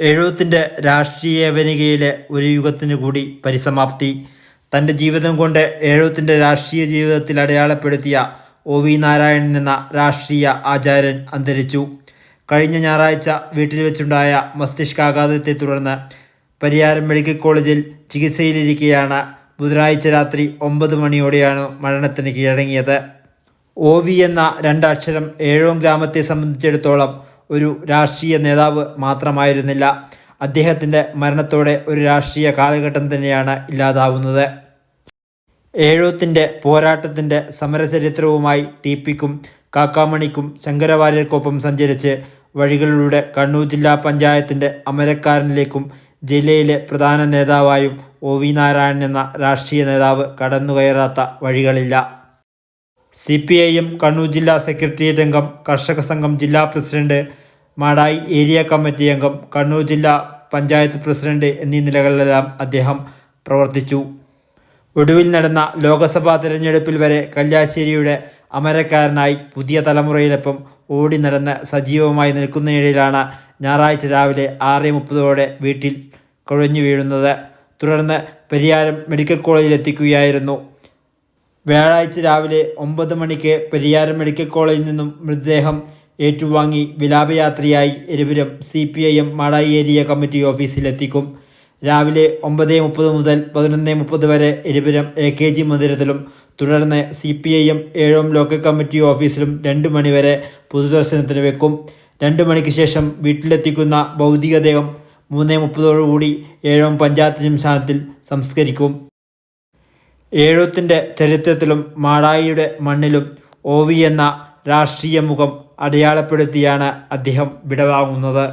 എഴുപത്തിന്റെ രാഷ്ട്രീയ വനികയിലെ ഒരു യുഗത്തിനു കൂടി പരിസമാപ്തി. തന്റെ ജീവിതം കൊണ്ട് എഴുപത്തിന്റെ രാഷ്ട്രീയ ജീവിതത്തിൽ അടയാളപ്പെടുത്തിയ ഒ വി നാരായണൻ എന്ന രാഷ്ട്രീയ ആചാര്യൻ അന്തരിച്ചു. കഴിഞ്ഞ ഞായറാഴ്ച വീട്ടിൽ വെച്ചുണ്ടായ മസ്തിഷ്കാഘാതത്തെ തുടർന്ന് പരിയാരം മെഡിക്കൽ കോളേജിൽ ചികിത്സയിലിരിക്കെയാണ് ബുധനാഴ്ച രാത്രി ഒമ്പത് മണിയോടെയാണ് മരണത്തിന് കീഴടങ്ങിയത്. ഒ വി എന്ന രണ്ടക്ഷരം ഏഴോം ഗ്രാമത്തെ സംബന്ധിച്ചിടത്തോളം ഒരു രാഷ്ട്രീയ നേതാവ് മാത്രമായിരുന്നില്ല. അദ്ദേഹത്തിന്റെ മരണത്തോടെ ഒരു രാഷ്ട്രീയ കാലഘട്ടം തന്നെയാണ് ഇല്ലാതാവുന്നത്. ഏഴുത്തിന്റെ പോരാട്ടത്തിന്റെ സമരചരിത്രവുമായി ടി പിക്കും കാക്കാമണിക്കും ശങ്കരവാര്യർക്കൊപ്പം സഞ്ചരിച്ച് വഴികളിലൂടെ കണ്ണൂർ ജില്ലാ പഞ്ചായത്തിന്റെ അമരക്കാരനിലേക്കും ജില്ലയിലെ പ്രധാന നേതാവായും ഒ വി നാരായണൻ എന്ന രാഷ്ട്രീയ നേതാവ് കടന്നുകയറാത്ത വഴികളില്ല. സി പി ഐ കണ്ണൂർ ജില്ലാ സെക്രട്ടേറിയറ്റ് അംഗം കർഷക സംഘം ജില്ലാ പ്രസിഡന്റ് മാടായി ഏരിയ കമ്മിറ്റി അംഗം കണ്ണൂർ ജില്ലാ പഞ്ചായത്ത് പ്രസിഡന്റ് എന്നീ നിലകളിലെല്ലാം അദ്ദേഹം പ്രവർത്തിച്ചു. ഒടുവിൽ നടന്ന ലോക്സഭാ തിരഞ്ഞെടുപ്പിൽ വരെ കല്യാശ്ശേരിയുടെ അമരക്കാരനായി പുതിയ തലമുറയിലൊപ്പം ഓടി നടന്ന് സജീവമായി നിൽക്കുന്നതിനിടയിലാണ് ഞായറാഴ്ച രാവിലെ ആറ് മുപ്പതോടെ വീട്ടിൽ കുഴഞ്ഞു വീഴുന്നത്. തുടർന്ന് പരിയാരം മെഡിക്കൽ കോളേജിൽ എത്തിക്കുകയായിരുന്നു. വ്യാഴാഴ്ച രാവിലെ ഒമ്പത് മണിക്ക് പെരിയാരം മെഡിക്കൽ കോളേജിൽ നിന്നും മൃതദേഹം ഏറ്റുവാങ്ങി വിലാപയാത്രയായി ഇരുവരും C P I M Madayi area committee ഓഫീസിലെത്തിക്കും. രാവിലെ ഒമ്പത് മുപ്പത് മുതൽ പതിനൊന്ന് മുപ്പത് വരെ ഇരുവരും എ കെ ജി മന്ദിരത്തിലും തുടർന്ന് C P I M Ezhome local committee ഓഫീസിലും രണ്ട് മണിവരെ പൊതുദർശനത്തിന് വെക്കും. രണ്ട് മണിക്ക് ശേഷം വീട്ടിലെത്തിക്കുന്ന ഭൗതികദേഹം മൂന്ന് മുപ്പതോടുകൂടി ഏഴോം പഞ്ചായത്ത് ശ്മശാനത്തിൽ സംസ്കരിക്കും. എഴുത്തിന്റെ ചരിത്രത്തിലും മാടായിയുടെ മണ്ണിലും ഒ വി എന്ന രാഷ്ട്രീയ മുഖം അടയാളപ്പെടുത്തിയാണ് അദ്ദേഹം വിടവാങ്ങുന്നത്.